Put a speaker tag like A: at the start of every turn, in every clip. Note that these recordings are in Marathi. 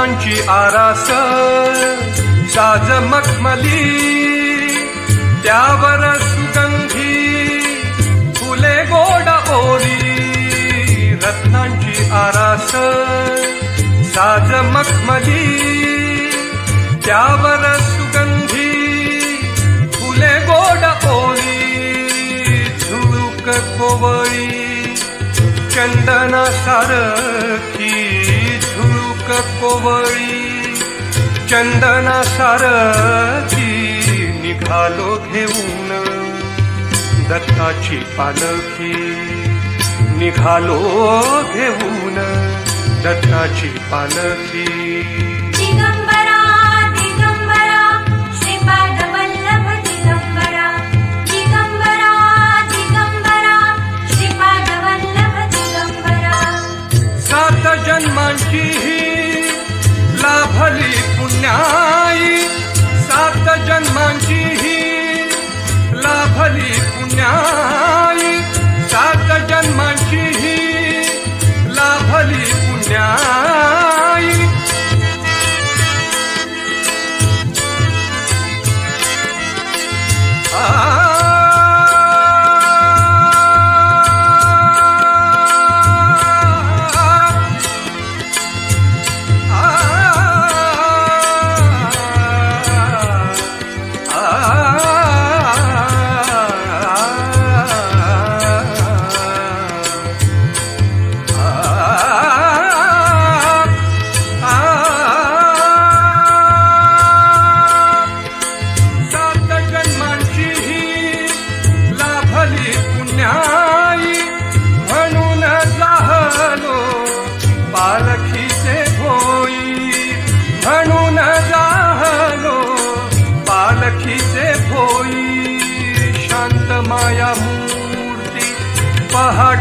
A: फुलांची आरास साज मखमली त्यावर सुगंधी फुले गोड ओली रत्नांची आरास साज मखमली त्यावर सुगंधी फुले गोड ओली झुळूक कोवळी चंदना सारखी कोवळी चंदना सारखी निघालो घेऊन. दत्ताची पालखी निघालो घेऊन. दत्ताची पालखी.
B: दिगंबरा दिगंबरा
A: पुण्याई सात जन्मांची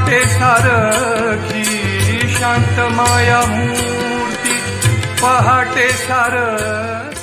A: वाटे सारखी शांत माया मूर्ती पहाटे सारखी